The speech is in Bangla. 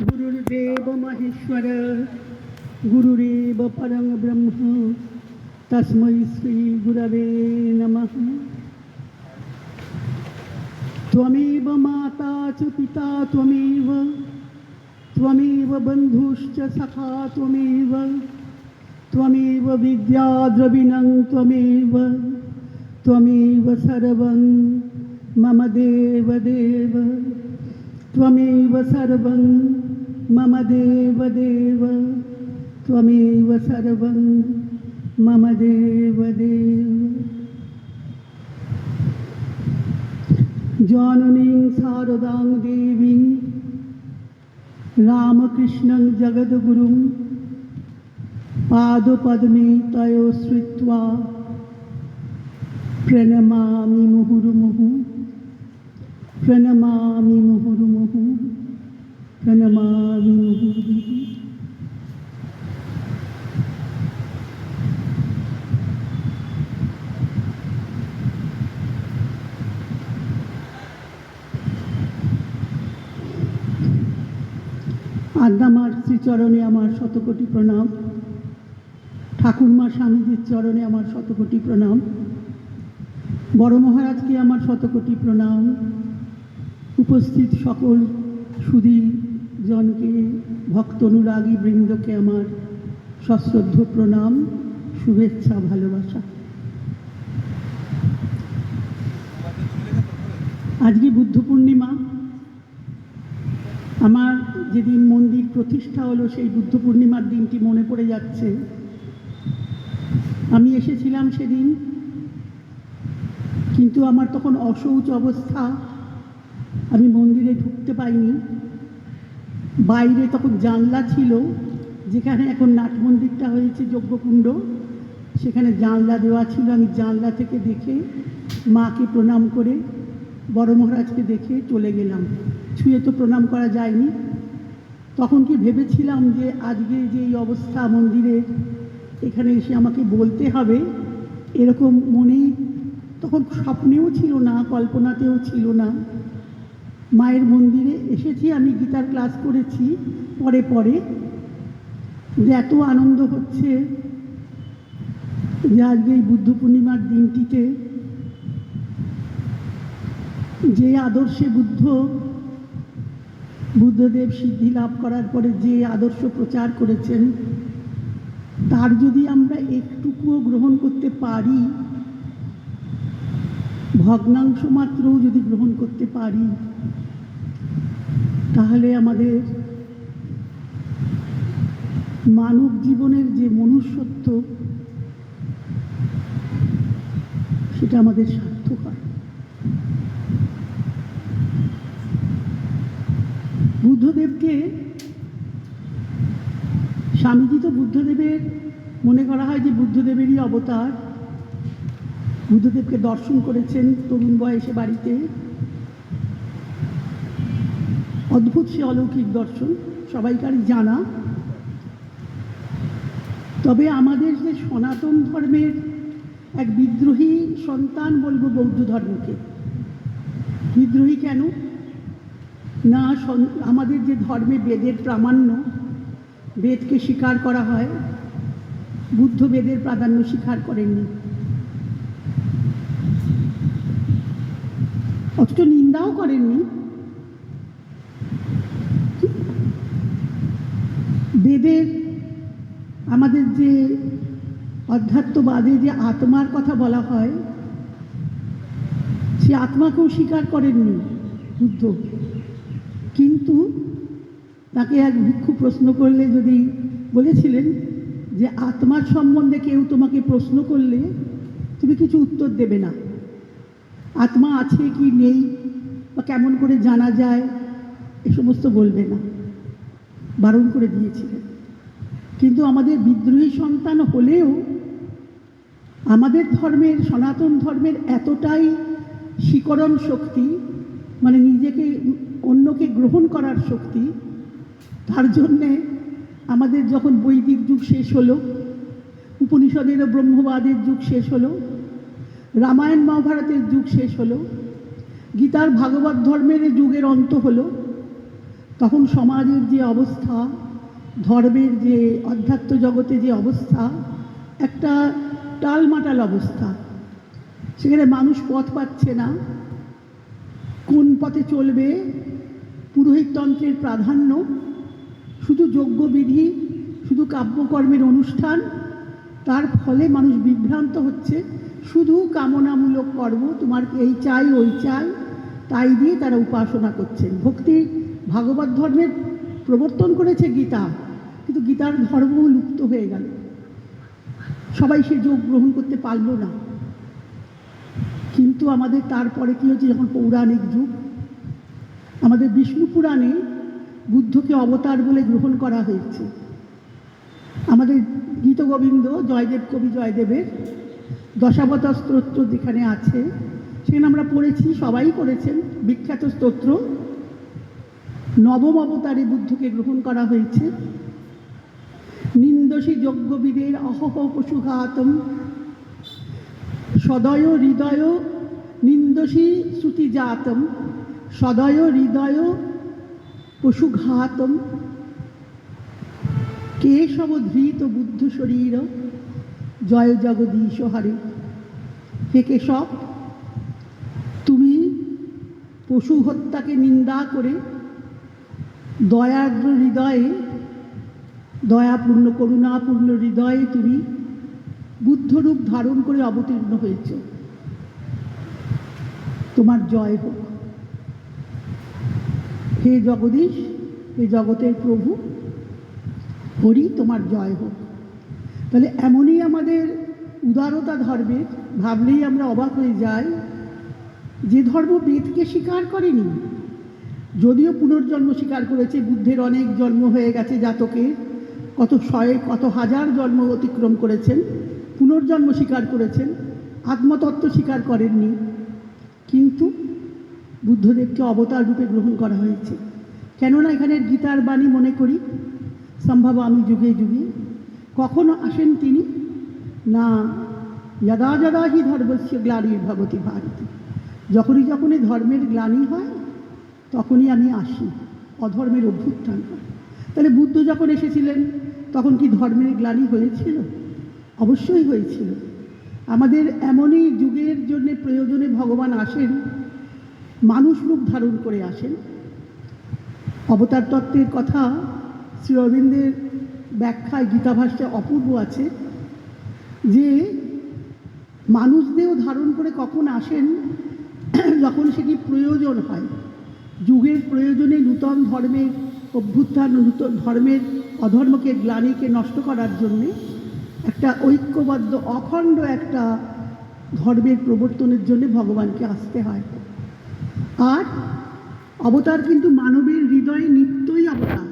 गुरुर्देव महेश्वर, गुरुरेव परं ब्रह्म, तस्मै श्रीगुरवे नमः. त्वमेव माता च पिता त्वमेव त्वमेव बन्धुश्च सखा त्वमेव त्वमेव विद्या द्रविणं त्वमेव त्वमेव सर्वं मम देवदेव, त्वमेव सर्वं मम देवदेव त्वमेव सर्वं मम देवदेव जननीं शारदां देवीं रामकृष्णं जगद्गुरुं पादपद्मे तयो श्रुत्वा प्रणमामि मुहुर्मुहुः प्रणमामि मुहुर्मुहुः فنما منه শ্রীচরণে আমার শতকোটি প্রণাম। ঠাকুরমা স্বামীজির চরণে আমার শতকোটি প্রণাম। বড় মহারাজকে আমার শতকোটি প্রণাম। উপস্থিত সকল সুদী জনকে ভক্ত অনুরাগী বৃন্দকে আমার সশ্রদ্ধ প্রণাম, শুভেচ্ছা, ভালোবাসা। আজকে বুদ্ধ পূর্ণিমা। আমার যেদিন মন্দির প্রতিষ্ঠা হলো, সেই বুদ্ধ পূর্ণিমার দিনটি মনে পড়ে যাচ্ছে। আমি এসেছিলাম সেদিন, কিন্তু আমার তখন অশৌচ অবস্থা। আমি মন্দিরে ঢুকতে পাইনি বাইরে তখন জানলা ছিল, যেখানে এখন নাট মন্দিরটা হয়েছে, যজ্ঞকুণ্ড। সেখানে জানলা দেওয়া ছিল, আমি জানলা থেকে দেখে মাকে প্রণাম করে বড় মহারাজকে দেখে চলে গেলাম। ছুঁয়ে তো প্রণাম করা যায়নি। তখন কি ভেবেছিলাম যে আজকে যে এই অবস্থা মন্দিরের এখানে এসে আমাকে বলতে হবে, এরকম মনে তখন স্বপ্নেও ছিল না, কল্পনাতেও ছিল না। মায়ের মন্দিরে এসেছি, আমি গীতার ক্লাস করেছি, পরে পরে। যে এত আনন্দ হচ্ছে যে আজকে এই বুদ্ধ পূর্ণিমার দিনটিতে যে আদর্শে বুদ্ধ, বুদ্ধদেব সিদ্ধি লাভ করার পরে যে আদর্শ প্রচার করেছেন, তার যদি আমরা একটুকুও গ্রহণ করতে পারি, ভগ্নাংশ মাত্রও যদি গ্রহণ করতে পারি তাহলে আমাদের মানব জীবনের যে মনুষ্যত্ব, সেটা আমাদের সার্থক হয় বুদ্ধদেবকে, স্বামীজি তো বুদ্ধদেবের, মনে করা হয় যে বুদ্ধদেবেরই অবতার। বুদ্ধদেবকে দর্শন করেছেন তরুণ বয়সে বাড়িতে। অদ্ভুত সে অলৌকিক দর্শন, সবাইকার জানা। তবে আমাদের যে সনাতন ধর্মের এক বিদ্রোহী সন্তান বলব বৌদ্ধ ধর্মকে। বিদ্রোহী কেন? না আমাদের যে ধর্মে বেদের প্রামাণ্য, বেদকে স্বীকার করা হয়, বুদ্ধ বেদের প্রাধান্য স্বীকার করেননি। অথচ নিন্দাও করেননি বেদের আমাদের যে অধ্যাত্মবাদে যে আত্মার কথা বলা হয়, সে আত্মাকেও স্বীকার করেননি বুদ্ধ। কিন্তু তাকে এক ভিক্ষু প্রশ্ন করলে যদি বলেছিলেন যে আত্মার সম্বন্ধে কেউ তোমাকে প্রশ্ন করলে তুমি কিছু উত্তর দেবে না। আত্মা আছে কি নেই বা কেমন করে জানা যায় এ সমস্ত বলবে না। বারণ করে দিয়েছিলেন। কিন্তু আমাদের বিদ্রোহী সন্তান হলেও আমাদের ধর্মের, সনাতন ধর্মের এতটাই শিকরণ শক্তি মানে নিজেকে, অন্যকে গ্রহণ করার শক্তি, তার জন্যে আমাদের যখন বৈদিক যুগ শেষ হলো উপনিষদের ব্রহ্মবাদের যুগ শেষ হলো, রামায়ণ মহাভারতের যুগ শেষ হলো, গীতার ভাগবত ধর্মের যুগের অন্ত হলো, তখন সমাজের যে অবস্থা ধর্মের যে অধ্যাত্ম জগতে যে অবস্থা, একটা টালমাটাল অবস্থা। সেখানে মানুষ পথ পাচ্ছে না। কোন পথে চলবে? পুরোহিততন্ত্রের প্রাধান্য। শুধু যজ্ঞবিধি শুধু কাব্যকর্মের অনুষ্ঠান, তার ফলে মানুষ বিভ্রান্ত হচ্ছে। শুধু কামনামূলক কর্ম, তোমার এই চাই, ওই চাই, তাই দিয়ে তারা উপাসনা করছেন। ভক্তি ভাগবত ধর্মের প্রবর্তন করেছে গীতা, কিন্তু গীতার ধর্ম লুপ্ত হয়ে গেল। সবাই সে যোগ গ্রহণ করতে পারল না। কিন্তু আমাদের তারপরে কী হচ্ছে যখন পৌরাণিক যুগ, আমাদের বিষ্ণু পুরাণে বুদ্ধকে অবতার বলে গ্রহণ করা হয়েছে। আমাদের গীতগোবিন্দ জয়দেব কবি জয়দেবের দশাবতার স্তোত্র যেখানে আছে, সেখানে আমরা পড়েছি, সবাই পড়েছেন। বিখ্যাত স্তোত্র নবম অবতারে বুদ্ধকে গ্রহণ করা হয়েছে। নিন্দসী যজ্ঞবিদের অহহ পশুঘাতম। সদয় হৃদয় নিন্দসী শ্রুতিজাতম। সদয় হৃদয় পশুঘাতম। কেশব ধৃত বুদ্ধ শরীর? জয় জগদীশ হরে। হে কেশব, তুমি পশু হত্যাকে নিন্দা করে দয়াদ্র হৃদয়ে দয়াপূর্ণ করুণাপূর্ণ হৃদয়ে তুমি বুদ্ধরূপ ধারণ করে অবতীর্ণ হয়েছ। তোমার জয় হোক। হে জগদীশ, হে জগতের প্রভু, হরি তোমার জয় হোক। তাহলে এমনই আমাদের উদারতা ধর্মের ভাবলেই আমরা অবাক হয়ে যাই, যে ধর্ম বেদকে স্বীকার করেনি যদিও পুনর্জন্ম স্বীকার করেছে, বুদ্ধের অনেক জন্ম হয়ে গেছে জাতকে। কত শয়ে, কত হাজার জন্ম অতিক্রম করেছেন, পুনর্জন্ম স্বীকার করেছেন, আত্মতত্ত্ব স্বীকার করেননি। কিন্তু বুদ্ধদেবকে অবতার রূপে গ্রহণ করা হয়েছে। কেননা এখানে গীতার বাণী মনে করি, সম্ভব আমি যুগে যুগে। কখনো আসেন তিনি? না, যদা যদা হি ধর্মস্য গ্লানির ভগতি ভারতী। যখনই যখনই ধর্মের গ্লানি হয় তখনই আমি আসি, অধর্মের অভ্যুত্থান তাহলে বুদ্ধ যখন এসেছিলেন, তখন কি ধর্মের গ্লানি হয়েছিল? অবশ্যই হয়েছিল। আমাদের এমনই যুগের জন্য প্রয়োজনে ভগবান আসেন, মানুষ রূপ ধারণ করে আসেন। অবতার তত্ত্বের কথা শ্রী অরবিন্দের ব্যাখ্যায় গীতাভাষ্যে অপূর্ব আছে, যে মানুষদেহ ধারণ করে কখন আসেন, যখন সেটি প্রয়োজন হয়। যুগের প্রয়োজনে নূতন ধর্মের অভ্যুত্থান, নূতন ধর্মের অধর্মকে, গ্লানিকে নষ্ট করার জন্যে একটা ঐক্যবদ্ধ, অখণ্ড একটা ধর্মের প্রবর্তনের জন্য ভগবানকে আসতে হয়। আর অবতার কিন্তু মানবের হৃদয়ে নিত্যই অবতার।